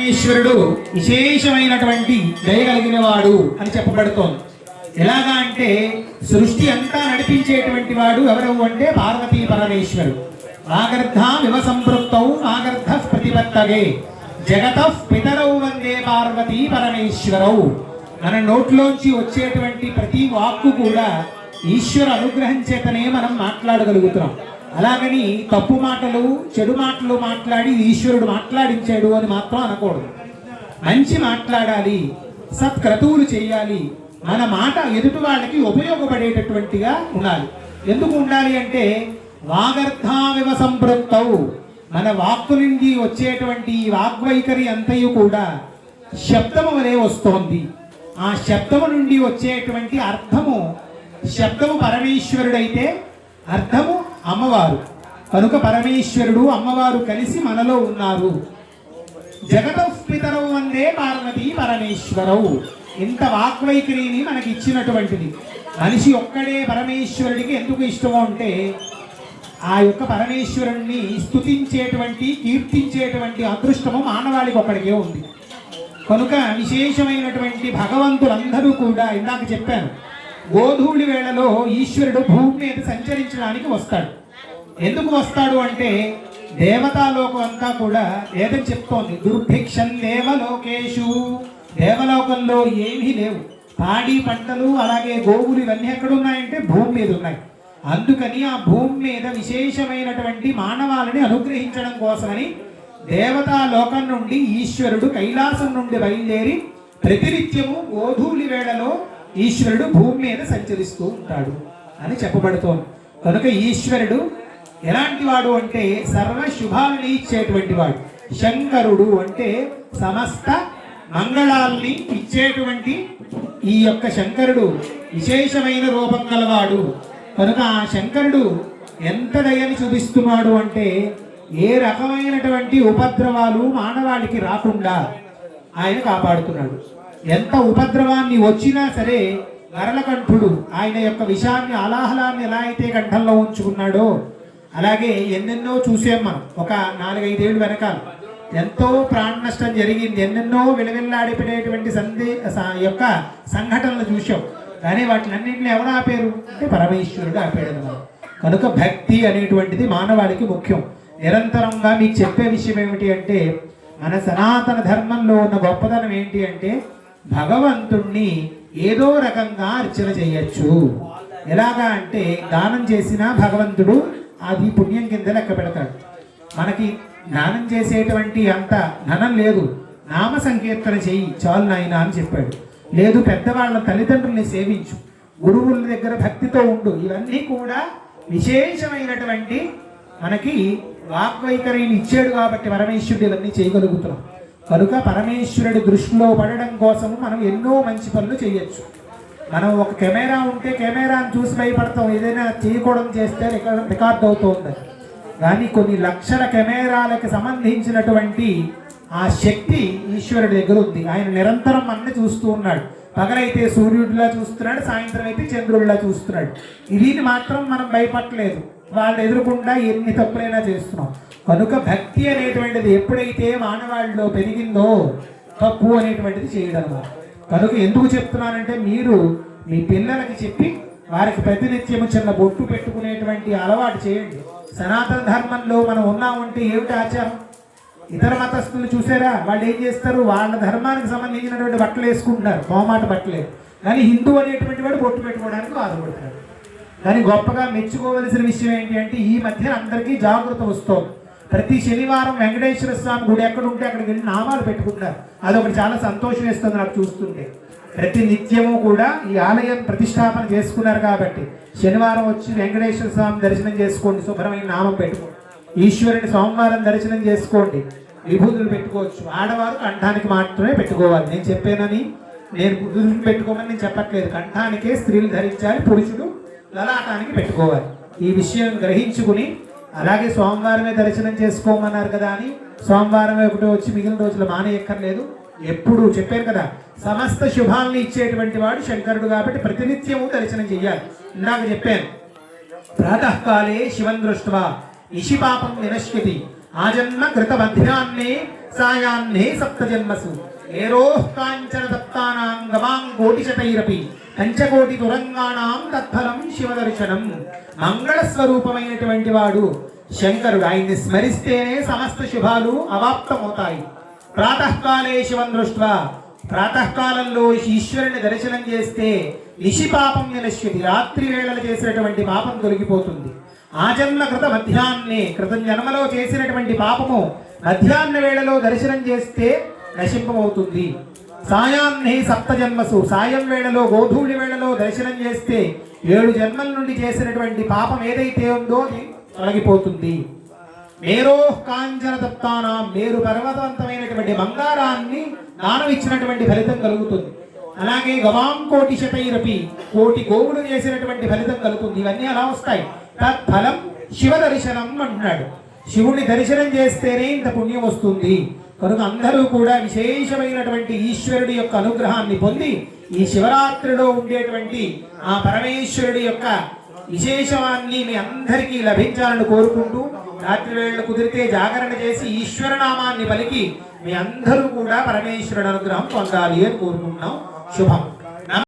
పరమేశ్వరుడు విశేషమైనటువంటి దయ కలిగిన వాడు అని చెప్పబడుతోంది. ఎలాగా అంటే సృష్టి అంతా నడిపించేటువంటి వాడు ఎవరు అంటే పార్వతీ పరమేశ్వరుడు. వాగర్ధ వివ ఆగర్ధ ప్రతిపత్తగే. జగత పితరౌ వందే పార్వతీ పరమేశ్వరౌ. మన నోట్లోంచి వచ్చేటువంటి ప్రతి వాక్కు కూడా ఈశ్వర అనుగ్రహం చేతనే మనం మాట్లాడగలుగుతున్నాం. అలాగని తప్పు మాటలు చెడు మాటలు మాట్లాడి ఈశ్వరుడు మాట్లాడించాడు అని మాత్రం అనకూడదు. మంచి మాట్లాడాలి సత్క్రతువులు చేయాలి మన మాట ఎదుటి వాళ్ళకి ఉపయోగపడేటటువంటిగా ఉండాలి. ఎందుకు ఉండాలి అంటే వాగర్థావివ సంపృక్తవు. మన వాక్కు నుండి వచ్చేటువంటి ఈ వాగ్వైఖరి అంతయు కూడా శబ్దము వలె వస్తోంది. ఆ శబ్దము నుండి వచ్చేటువంటి అర్థము శబ్దము పరమేశ్వరుడైతే అర్థము అమ్మవారు. కనుక పరమేశ్వరుడు అమ్మవారు కలిసి మనలో ఉన్నారు. జగతపితరవు అందే పార్వతి పరమేశ్వరవు ఇంత వాక్వైఖరిని మనకి ఇచ్చినటువంటిది మనిషి ఒక్కడే పరమేశ్వరుడికి ఎందుకు ఇష్టమో అంటే ఆ యొక్క పరమేశ్వరుణ్ణి స్థుతించేటువంటి కీర్తించేటువంటి అదృష్టము మానవాళికి ఒక్కడికే ఉంది. కనుక విశేషమైనటువంటి భగవంతులందరూ కూడా ఇందాక చెప్పాను గోధూళి వేళలో ఈశ్వరుడు భూమి మీద సంచరించడానికి వస్తాడు. ఎందుకు వస్తాడు అంటే దేవతాలోకం అంతా కూడా ఏదని చెప్తోంది. దుర్భిక్షం దేవలోకేషు దేవలోకంలో ఏమీ లేవు. పాడి పంటలు అలాగే గోవులు ఇవన్నీ ఎక్కడున్నాయంటే భూమి మీద ఉన్నాయి. అందుకని ఆ భూమి మీద విశేషమైనటువంటి మానవాలని అనుగ్రహించడం కోసమని దేవతా లోకం నుండి ఈశ్వరుడు కైలాసం నుండి బయలుదేరి ప్రతినిత్యము గోధూలి వేళలో ఈశ్వరుడు భూమి మీద సంచరిస్తూ ఉంటాడు అని చెప్పబడుతోంది. కనుక ఈశ్వరుడు ఎలాంటి వాడు అంటే సర్వ శుభాలని ఇచ్చేటువంటి వాడు. శంకరుడు అంటే సమస్త మంగళాల్ని ఇచ్చేటువంటి ఈ యొక్క శంకరుడు విశేషమైన రూపం గలవాడు. కనుక ఆ శంకరుడు ఎంత దయని చూపిస్తున్నాడు అంటే ఏ రకమైనటువంటి ఉపద్రవాలు మానవాళికి రాకుండా ఆయన కాపాడుతున్నాడు. ఎంత ఉపద్రవాన్ని వచ్చినా సరే నరలకంఠుడు ఆయన యొక్క విషాన్ని అలాహలాన్ని ఎలా అయితే కంఠంలో ఉంచుకున్నాడో అలాగే ఎన్నెన్నో చూసాం మనం ఒక నాలుగైదేళ్ళు వెనకాల. ఎంతో ప్రాణ నష్టం జరిగింది ఎన్నెన్నో విలవిల్లాడిపడేటువంటి సందే స- యొక్క సంఘటనలు చూసాం కానీ వాటినన్నింటినీ ఎవరు ఆపారు? అంటే పరమేశ్వరుడు ఆపాడు మనం కనుక భక్తి అనేటువంటిది మానవాళికి ముఖ్యం. నిరంతరంగా మీకు చెప్పే విషయం ఏమిటి అంటే మన సనాతన ధర్మంలో ఉన్న గొప్పదనం ఏంటి అంటే భగవంతుణ్ణి ఏదో రకంగా అర్చన చేయొచ్చు. ఎలాగా అంటే దానం చేసిన భగవంతుడు అది పుణ్యం కింద లెక్క పెడతాడు. మనకి దానం చేసేటువంటి అంత ధనం లేదు. నామ సంకీర్తన చెయ్యి చాలు నాయన అని చెప్పాడు. లేదు పెద్దవాళ్ళ తల్లిదండ్రుల్ని సేవించు. గురువుల దగ్గర భక్తితో ఉండు. ఇవన్నీ కూడా విశేషమైనటువంటి మనకి వాగ్వైఖరిని ఇచ్చాడు కాబట్టి పరమేశ్వరుడు ఇవన్నీ చేయగలుగుతున్నాం. కనుక పరమేశ్వరుడి దృష్టిలో పడడం కోసం మనం ఎన్నో మంచి పనులు చేయొచ్చు. మనం ఒక కెమెరా ఉంటే కెమెరాను చూసి భయపడతాం. ఏదైనా చేయకూడదు చేస్తే రికార్డ్ అవుతుంది. కానీ కొన్ని లక్షల కెమెరాలకు సంబంధించినటువంటి ఆ శక్తి ఈశ్వరుడి దగ్గర ఉంది. ఆయన నిరంతరం అన్ని చూస్తూ ఉన్నాడు. పగలైతే సూర్యుడిలా చూస్తున్నాడు సాయంత్రం అయితే చంద్రుడిలా చూస్తున్నాడు. దీన్ని మాత్రం మనం భయపడలేదు వాళ్ళు ఎదురుకుండా ఎన్ని తప్పులైనా చేస్తున్నాం. కనుక భక్తి అనేటువంటిది ఎప్పుడైతే మానవాళిలో పెరిగిందో తప్పు అనేటువంటిది చేయడం కనుక ఎందుకు చెప్తున్నానంటే మీరు మీ పిల్లలకి చెప్పి వారికి ప్రతినిత్యము చిన్న బొట్టు పెట్టుకునేటువంటి అలవాటు చేయండి. సనాతన ధర్మంలో మనం ఉన్నామంటే ఏమిటి ఆచారం? ఇతర మతస్థులు చూసారా? వాళ్ళు ఏం చేస్తారు? వాళ్ళ ధర్మానికి సంబంధించినటువంటి బట్టలు వేసుకుంటున్నారు. మొహమాట బట్టలే. కానీ హిందూ అనేటువంటి వాడు బొట్టు పెట్టుకోవడానికి బాధపడతాడు. కానీ గొప్పగా మెచ్చుకోవలసిన విషయం ఏంటి అంటే ఈ మధ్య అందరికీ జాగ్రత్త వస్తోంది ప్రతి శనివారం వెంకటేశ్వర స్వామి గుడి ఎక్కడ ఉంటే అక్కడికి వెళ్ళి నామాలు పెట్టుకుంటారు. అదొకటి చాలా సంతోషం ఇస్తుంది నాకు చూస్తుంటే. ప్రతి నిత్యము కూడా ఈ ఆలయం ప్రతిష్టాపన చేసుకున్నారు కాబట్టి శనివారం వచ్చి వెంకటేశ్వర స్వామి దర్శనం చేసుకోండి శుభ్రమైన నామం పెట్టుకోండి ఈశ్వరుని సోమవారం దర్శనం చేసుకోండి. విభూతులు పెట్టుకోవచ్చు. ఆడవారు కంఠానికి మాత్రమే పెట్టుకోవాలి. నేను చెప్పానని నేను బుద్ధులు పెట్టుకోమని నేను చెప్పట్లేదు. కంఠానికే స్త్రీలు ధరించాలి పురుషుడు లలాటానికి పెట్టుకోవాలి. ఈ విషయం గ్రహించుకుని అలాగే సోమవారమే దర్శనం చేసుకోమన్నారు కదా అని సోమవారమే ఒకటే వచ్చి మిగిలిన రోజులు మానేయక్కర్లేదు. ఎప్పుడు చెప్పాను కదా సమస్త శుభాలని ఇచ్చేటువంటి వాడు శంకరుడు కాబట్టి ప్రతినిత్యము దర్శనం చెయ్యాలి. ఇందాక చెప్పాను ప్రాతకాలే శివం దృష్టివా ఇషిపాపం వినశ్యతి ఆజన్మ కృతమధ్యాన్నే సాయాన్నే సప్తజన్మసు ఏరోః కాంచన దత్తానాం గమాం కోటిశతైరపి పంచకోటి తురంగాణాం తత్ఫలం శివదర్శనం మంగళస్వరూపమైనటువంటి వాడు। శంకరుడు ఆయన్ని స్మరిస్తేనే సమస్త శుభాలు అవాప్తమవుతాయి. ప్రాతకాలే శివం దృష్ట్వా ప్రాతకాలంలో ఈశ్వరుని దర్శనం చేస్తే నిశి పాపం వినశ్యతి రాత్రి వేళలు చేసినటువంటి పాపం తొలగిపోతుంది. ఆజన్మ కృత మధ్యాహ్నే కృతం జన్మలో చేసినటువంటి పాపము మధ్యాహ్న వేళలో దర్శనం చేస్తే నశింపమవుతుంది. సాయాన్నే సప్త జన్మసు సాయం వేళలో గోధూళి వేళలో దర్శనం చేస్తే ఏడు జన్మల నుండి చేసినటువంటి పాపం ఏదైతే ఉందో అది తొలగిపోతుంది. మేరో కాంచన దత్తానా మేరు పర్వతవంతమైనటువంటి బంగారాన్ని దానం ఇచ్చినటువంటి ఫలితం కలుగుతుంది. అలాగే గవాం కోటి శతైరపి కోటి గోవులు చేసినటువంటి ఫలితం కలుగుతుంది. ఇవన్నీ అలా వస్తాయి? తత్ఫలం శివ దర్శనం అంటున్నాడు శివుణ్ణి దర్శనం చేస్తేనే ఇంత పుణ్యం వస్తుంది. కనుక అందరూ కూడా విశేషమైనటువంటి ఈశ్వరుడి యొక్క అనుగ్రహాన్ని పొంది ఈ శివరాత్రిలో ఉండేటువంటి ఆ పరమేశ్వరుడి యొక్క విశేషవాన్ని మీ అందరికీ లభించాలని కోరుకుంటూ రాత్రి వేళ కుదిరితే జాగరణ చేసి ఈశ్వరనామాన్ని పలికి మీ అందరూ కూడా పరమేశ్వరుడు అనుగ్రహం పొందాలి అని కోరుకుంటున్నాం. శుభం.